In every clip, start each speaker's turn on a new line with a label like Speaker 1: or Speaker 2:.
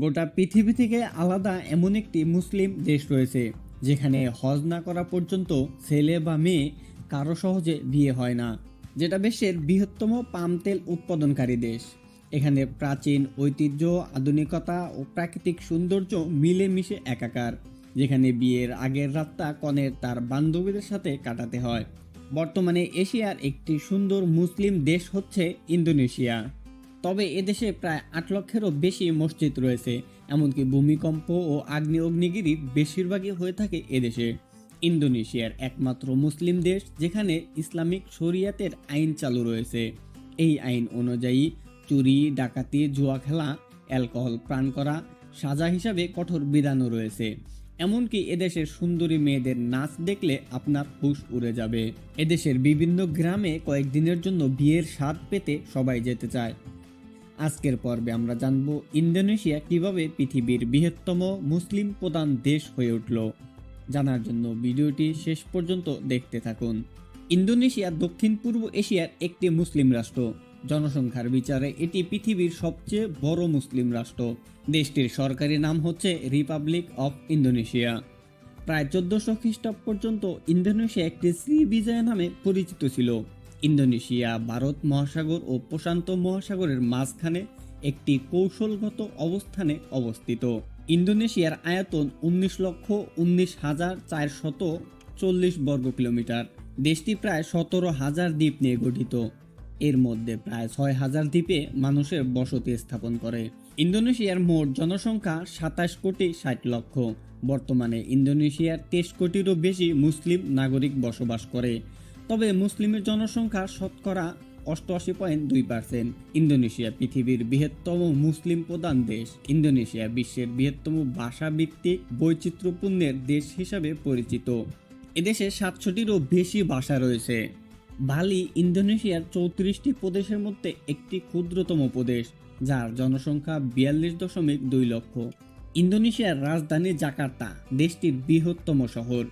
Speaker 1: গোটা পৃথিবী থেকে আলাদা এমন একটি মুসলিম দেশ রয়েছে, যেখানে হজ না করা পর্যন্ত ছেলে বা মেয়ে কারও সহজে বিয়ে হয় না, যেটা বিশ্বের বৃহত্তম পাম তেল উৎপাদনকারী দেশ। এখানে প্রাচীন ঐতিহ্য, আধুনিকতা ও প্রাকৃতিক সৌন্দর্য মিলেমিশে একাকার, যেখানে বিয়ের আগের রাতটা কনের তার বান্ধবীদের সাথে কাটাতে হয়। বর্তমানে এশিয়ার একটি সুন্দর মুসলিম দেশ হচ্ছে ইন্দোনেশিয়া। তবে এদেশে প্রায় আট লক্ষেরও বেশি মসজিদ রয়েছে, এমনকি ভূমিকম্প ও আগ্নি অগ্নিগিরি বেশিরভাগই হয়ে থাকে এদেশে। ইন্দোনেশিয়ার একমাত্র মুসলিম দেশ, যেখানে ইসলামিক শরিয়াতের আইন চালু রয়েছে। এই আইন অনুযায়ী চুরি, ডাকাতি, জুয়া খেলা, অ্যালকোহল পান করা, সাজা হিসাবে কঠোর বিধানও রয়েছে। এমনকি এদেশের সুন্দরী মেয়েদের নাচ দেখলে আপনার হুশ উড়ে যাবে। এদেশের বিভিন্ন গ্রামে কয়েকদিনের জন্য বিয়ের স্বাদ পেতে সবাই যেতে চায়। আজকের পর্বে আমরা জানব ইন্দোনেশিয়া কীভাবে পৃথিবীর বৃহত্তম মুসলিম প্রধান দেশ হয়ে উঠল। জানার জন্য ভিডিওটি শেষ পর্যন্ত দেখতে থাকুন। ইন্দোনেশিয়া দক্ষিণ পূর্ব এশিয়ার একটি মুসলিম রাষ্ট্র। জনসংখ্যার বিচারে এটি পৃথিবীর সবচেয়ে বড় মুসলিম রাষ্ট্র। দেশটির সরকারি নাম হচ্ছে রিপাবলিক অফ ইন্দোনেশিয়া প্রায় চোদ্দশো খ্রিস্টাব্দ পর্যন্ত ইন্দোনেশিয়া একটি শ্রীবিজয় নামে পরিচিত ছিল। ইন্দোনেশিয়া, ভারত মহাসাগর ও প্রশান্ত মহাসাগরের মাঝখানে একটি কৌশলগত অবস্থানে অবস্থিত। ইন্দোনেশিয়ার আয়তন উনিশ লক্ষ উনিশ হাজার চারশত চল্লিশ বর্গ কিলোমিটার। দেশটি প্রায় সতেরো হাজার দ্বীপ নিয়ে গঠিত। এর মধ্যে প্রায় ছয় হাজার দ্বীপে মানুষের বসতি স্থাপন করে। ইন্দোনেশিয়ার মোট জনসংখ্যা সাতাশ কোটি ষাট লক্ষ। বর্তমানে ইন্দোনেশিয়ার তেইশ কোটিরও বেশি মুসলিম নাগরিক বসবাস করে। তবে মুসলিমের জনসংখ্যা শতকরা অষ্টআশি পয়েন্ট দুই পার্সেন্ট। ইন্দোনেশিয়া পৃথিবীর বৃহত্তম মুসলিম প্রধান দেশ। ইন্দোনেশিয়া বিশ্বের বৃহত্তম ভাষাভিত্তিক বৈচিত্র্যপূর্ণের দেশ হিসাবে পরিচিত। এদেশে সাতশোটিরও বেশি ভাষা রয়েছে। বালি ইন্দোনেশিয়ার চৌত্রিশটি প্রদেশের মধ্যে একটি ক্ষুদ্রতম প্রদেশ, যার জনসংখ্যা বিয়াল্লিশ দশমিক দুই লক্ষ। ইন্দোনেশিয়ার রাজধানী জাকার্তা, দেশটির বৃহত্তম শহর।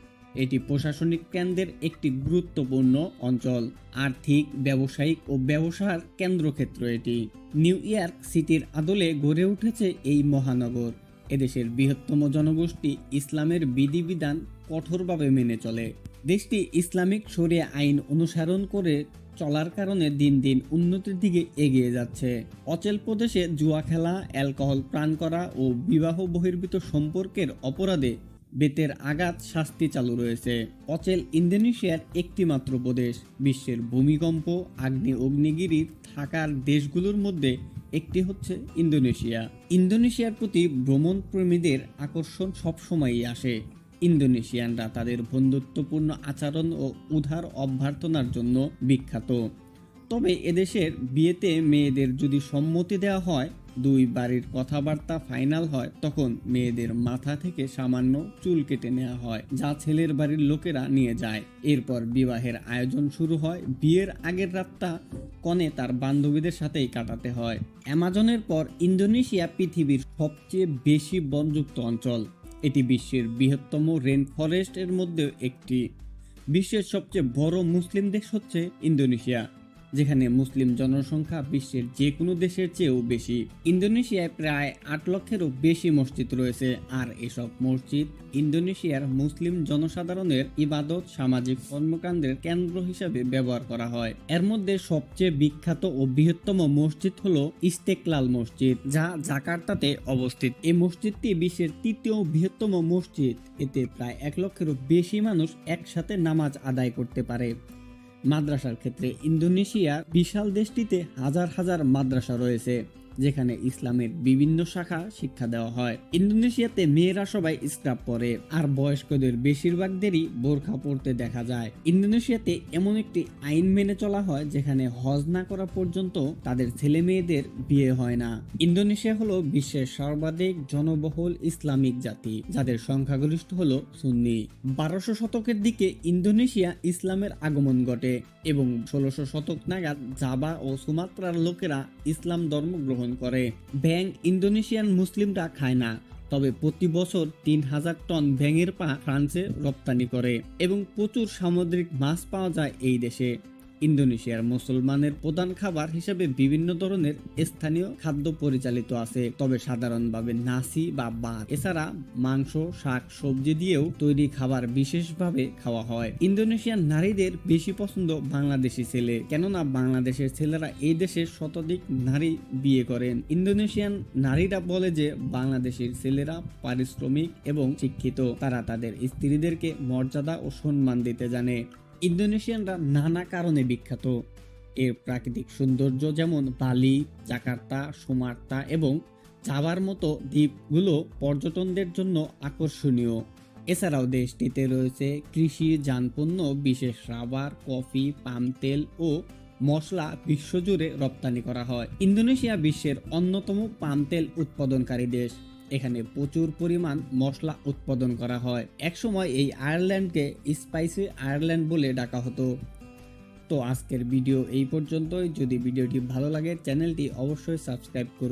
Speaker 1: এটি প্রশাসনিক কেন্দ্রের একটি গুরুত্বপূর্ণ অঞ্চল। আর্থিক, ব্যবসায়িক ও ব্যবসার কেন্দ্রক্ষেত্র এটি। নিউ ইয়র্ক সিটির আদলে গড়ে উঠেছে এই মহানগর। এদেশের বৃহত্তম জনগোষ্ঠী ইসলামের বিধিবিধান কঠোরভাবে মেনে চলে। দেশটি ইসলামিক শরিয়া আইন অনুসরণ করে চলার কারণে দিন দিন উন্নতির দিকে এগিয়ে যাচ্ছে। অচল প্রদেশে জুয়া খেলা, অ্যালকোহল পান করা ও বিবাহ বহির্ভূত সম্পর্কের অপরাধে বেতের আঘাত শাস্তি চালু রয়েছে। অচেল ইন্দোনেশিয়ার একটিমাত্র প্রদেশ, বিশ্বের ভূমিকম্প, আগ্নি অগ্নিগিরি থাকার দেশগুলোর মধ্যে একটি হচ্ছে ইন্দোনেশিয়া। ইন্দোনেশিয়ার প্রতি ভ্রমণ প্রেমীদের আকর্ষণ সবসময়ই আসে। ইন্দোনেশিয়ানরা তাদের বন্ধুত্বপূর্ণ আচরণ ও উদার অভ্যর্থনার জন্য বিখ্যাত। তবে এদেশের বিয়েতে মেয়েদের যদি সম্মতি দেওয়া হয় দুই বাড়ির কথাবার্তা ফাইনাল হয় তখন মেয়েদের মাথা থেকে সামান্য চুল কেটে নেওয়া হয়, যা ছেলের বাড়ির লোকেরা নিয়ে যায়। এরপর বিবাহের আয়োজন শুরু হয়। বিয়ের আগের রাতটা কনে তার বান্ধবীদের সাথেই কাটাতে হয়। অ্যামাজনের পর ইন্দোনেশিয়া পৃথিবীর সবচেয়ে বেশি বনযুক্ত অঞ্চল। এটি বিশ্বের বৃহত্তম রেন ফরেস্টের মধ্যে একটি। বিশ্বের সবচেয়ে বড় মুসলিম দেশ হচ্ছে ইন্দোনেশিয়া। যেখানে মুসলিম জনসংখ্যা বিশ্বের যে কোনো দেশের চেয়েও বেশি। ইন্দোনেশিয়ায় প্রায় আট লক্ষেরও বেশি মসজিদ রয়েছে। আর এসব মসজিদ ইন্দোনেশিয়ার মুসলিম জনসাধারণের ইবাদত, সামাজিক কর্মকাণ্ডের কেন্দ্র হিসাবে ব্যবহার করা হয়। এর মধ্যে সবচেয়ে বিখ্যাত ও বৃহত্তম মসজিদ হল ইস্তেকলাল মসজিদ, যা জাকার্তাতে অবস্থিত। এই মসজিদটি বিশ্বের তৃতীয় বৃহত্তম মসজিদ। এতে প্রায় এক লক্ষেরও বেশি মানুষ একসাথে নামাজ আদায় করতে পারে। মাদ্রাসার ক্ষেত্রে ইন্দোনেশিয়া বিশাল দেশটিতে হাজার হাজার মাদ্রাসা রয়েছে। যেখানে ইসলামের বিভিন্ন শাখা শিক্ষা দেওয়া হয়। ইন্দোনেশিয়াতে মেয়েরা সবাই স্ক্রাব পরে, আর বয়স্কদের বেশিরভাগদেরই বোরখা পরতে দেখা যায়। ইন্দোনেশিয়াতে এমন একটি আইন মেনে চলা হয়, যেখানে হজ না করা পর্যন্ত তাদের ছেলে মেয়েদের বিয়ে হয় না। ইন্দোনেশিয়া হলো বিশ্বের সর্বাধিক জনবহুল ইসলামিক জাতি, যাদের সংখ্যাগরিষ্ঠ হলো সুন্নি। বারোশো শতকের দিকে ইন্দোনেশিয়া ইসলামের আগমন ঘটে, এবং ষোলোশো শতক নাগাদ জাবা ও সুমাত্রার লোকেরা ইসলাম ধর্ম গ্রহণ করে। ব্যাং ইন্দোনেশিয়ান মুসলিমরা খায় না, তবে প্রতি বছর তিন হাজার টন ব্যাঙের পা ফ্রান্সে রপ্তানি করে এবং প্রচুর সামুদ্রিক মাছ পাওয়া যায় এই দেশে। ইন্দোনেশিয়ার মুসলমানের প্রধান খাবার হিসেবে বিভিন্ন ধরনের স্থানীয় খাদ্য পরিচালিত আছে। তবে সাধারণভাবে নাসি বা ভাত এছাড়া মাংস, শাক, সবজি দিয়েও তৈরি খাবার বিশেষভাবে খাওয়া হয়। ইন্দোনেশিয়ান নারীদের বেশি পছন্দ বাংলাদেশি ছেলে, কেননা বাংলাদেশের ছেলেরা এই দেশে শতাধিক নারী বিয়ে করেন। ইন্দোনেশিয়ান নারীরা বলে যে, বাংলাদেশের ছেলেরা পারিশ্রমিক এবং শিক্ষিত। তারা তাদের স্ত্রীদেরকে মর্যাদা ও সম্মান দিতে জানে। ইন্দোনেশিয়ানরা নানা কারণে বিখ্যাত। এর প্রাকৃতিক সৌন্দর্য যেমন বালি, জাকার্তা, সুমার্তা এবং জাভার মতো দ্বীপগুলো পর্যটনদের জন্য আকর্ষণীয়। এছাড়াও দেশটিতে রয়েছে কৃষি যানপণ্য, বিশেষ রাবার, কফি, পাম তেল ও মশলা বিশ্বজুড়ে রপ্তানি করা হয়। ইন্দোনেশিয়া বিশ্বের অন্যতম পাম তেল উৎপাদনকারী দেশ। এখানে প্রচুর পরিমাণ মশলা উৎপাদন করা হয়। একসময় এই আয়ারল্যান্ডকে স্পাইসি আয়ারল্যান্ড বলে ডাকা হতো। তো আজকের ভিডিও এই পর্যন্তই। যদি ভিডিওটি ভালো লাগে, চ্যানেলটি অবশ্যই সাবস্ক্রাইব করুন।